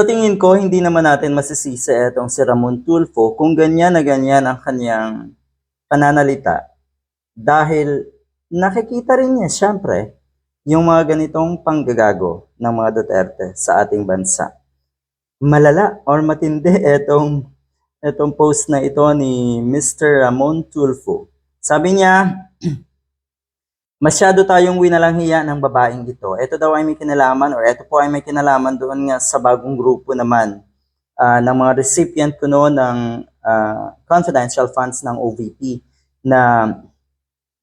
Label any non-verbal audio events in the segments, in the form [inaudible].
Sa tingin ko, hindi naman natin masisisi itong si Ramon Tulfo kung ganyan na ganyan ang kanyang pananalita. Dahil nakikita rin niya, syempre, yung mga ganitong panggagago ng mga Duterte sa ating bansa. Malala or matindi itong, itong post na ito ni Mr. Ramon Tulfo. Sabi niya, [clears throat] Masyado tayong winalanghiya ng babaeng ito. Ito daw ay may kinalaman or ito po ay may kinalaman doon nga sa bagong grupo naman ah, ng mga recipient ko noon ng ah, confidential funds ng OVP na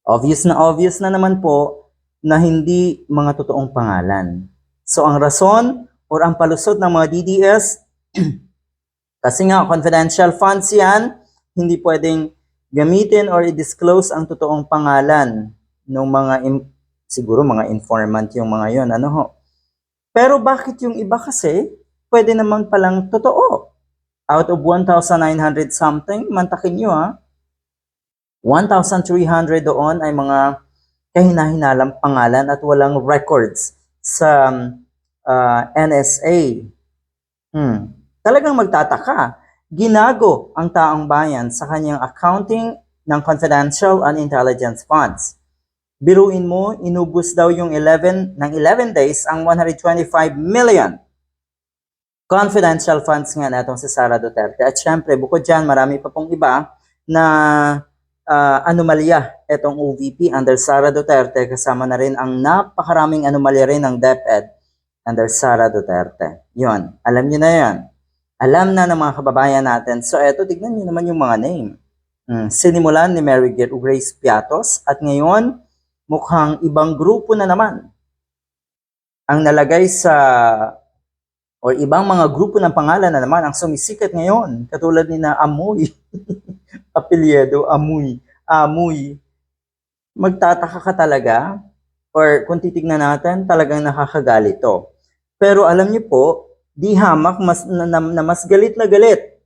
obvious na obvious na naman po na hindi mga totoong pangalan. So ang rason or ang palusot ng mga DDS [clears throat] kasi nga confidential funds yan, hindi pwedeng gamitin or i-disclose ang totoong pangalan ng mga siguro mga informant yung mga yon ano ho. Pero bakit yung iba kasi pwede naman palang totoo? Out of 1,900 something, mantakin nyo ha. 1,300 doon ay mga kahinahinalang pangalan at walang records sa ah, NSA. Hmm. Talagang magtataka. Ginago ang taong bayan sa kanyang accounting ng confidential and intelligence funds. Biruin mo, inubos daw yung 11 ng 11 days ang 125 million confidential funds nga natong si Sara Duterte. At syempre, bukod dyan, marami pa pong iba na ah, anomalya itong OVP under Sara Duterte kasama na rin ang napakaraming anomalya rin ng DepEd under Sara Duterte. Yon, alam niyo na yan. Alam na ng mga kababayan natin. So eto, tignan niyo naman yung mga name. Hmm, sinimulan ni Mary Grace Piatos at ngayon mukhang ibang grupo na naman ang nalagay sa o ibang mga grupo ng pangalan na naman ang sumisikat ngayon katulad ni na Amoy. [laughs] Apelyido Amoy. Amoy. Magtataka ka talaga? Or kung titignan natin talagang nakakagalit to. Pero alam niyo po di hamak mas na, na, na mas galit na galit.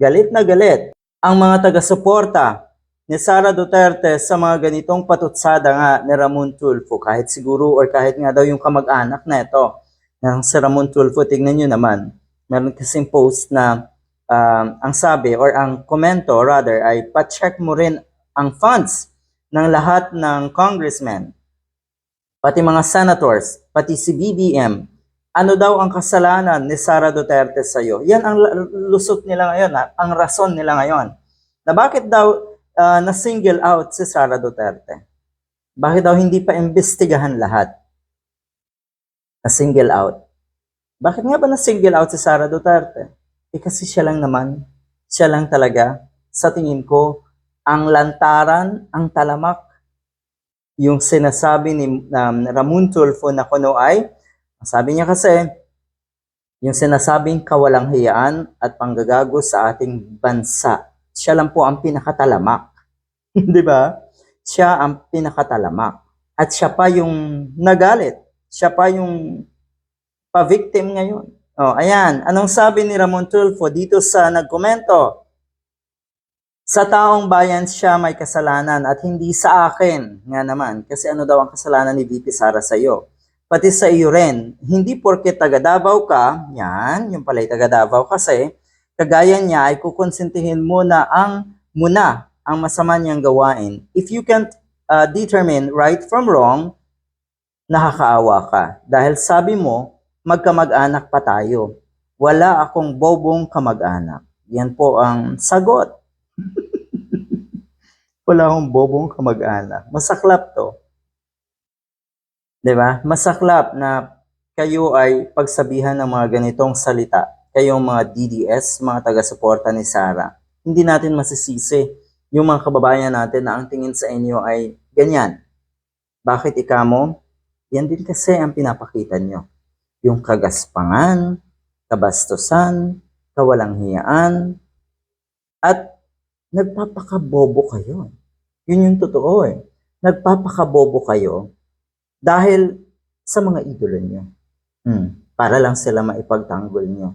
Galit na galit ang mga taga-suporta ni Sara Duterte sa mga ganitong patutsada nga ni Ramon Tulfo kahit siguro or kahit nga daw yung kamag-anak na ito ng si Ramon Tulfo tignan nyo naman meron kasing post na um, ang sabi or ang komento rather ay pa-check mo rin ang funds ng lahat ng congressmen pati mga senators pati si BBM ano daw ang kasalanan ni Sara Duterte sa iyo yan ang lusot nila ngayon ha? ang rason nila ngayon na bakit daw ah, na-single out si Sara Duterte? Bakit daw hindi pa imbestigahan lahat? Na-single out. Bakit nga ba na-single out si Sara Duterte? Eh kasi siya lang naman. Siya lang talaga. Sa tingin ko, ang lantaran, ang talamak, yung sinasabi ni um, Ramon Tulfo na kuno ay, sabi niya kasi, yung sinasabing kawalang hiyaan at panggagago sa ating bansa siya lang po ang pinakatalamak. [laughs] 'Di ba? Siya ang pinakatalamak. At siya pa yung nagalit. Siya pa yung pa-victim ngayon. Oh, ayan. Anong sabi ni Ramon Tulfo dito sa nagkomento? Sa taong bayan siya may kasalanan at hindi sa akin. Nga naman. Kasi ano daw ang kasalanan ni VP Sara sa iyo? Pati sa iyo rin. Hindi porke taga Davao ka, yan, yung pala'y taga Davao kasi, kagaya niya ay kukonsintihin mo na ang muna ang masama niyang gawain. If you can't uh, determine right from wrong, nakakaawa ka. Dahil sabi mo, magkamag-anak pa tayo. Wala akong bobong kamag-anak. Yan po ang sagot. [laughs] Wala akong bobong kamag-anak. Masaklap to. 'Di ba? Masaklap na kayo ay pagsabihan ng mga ganitong salita kayong mga DDS, mga taga-suporta ni Sara, hindi natin masisisi yung mga kababayan natin na ang tingin sa inyo ay ganyan. Bakit ikamo? Yan din kasi ang pinapakita nyo. Yung kagaspangan, kabastusan, kawalang hiyaan, at nagpapakabobo kayo. Yun yung totoo eh. Nagpapakabobo kayo dahil sa mga idolo nyo. Hmm, para lang sila maipagtanggol nyo.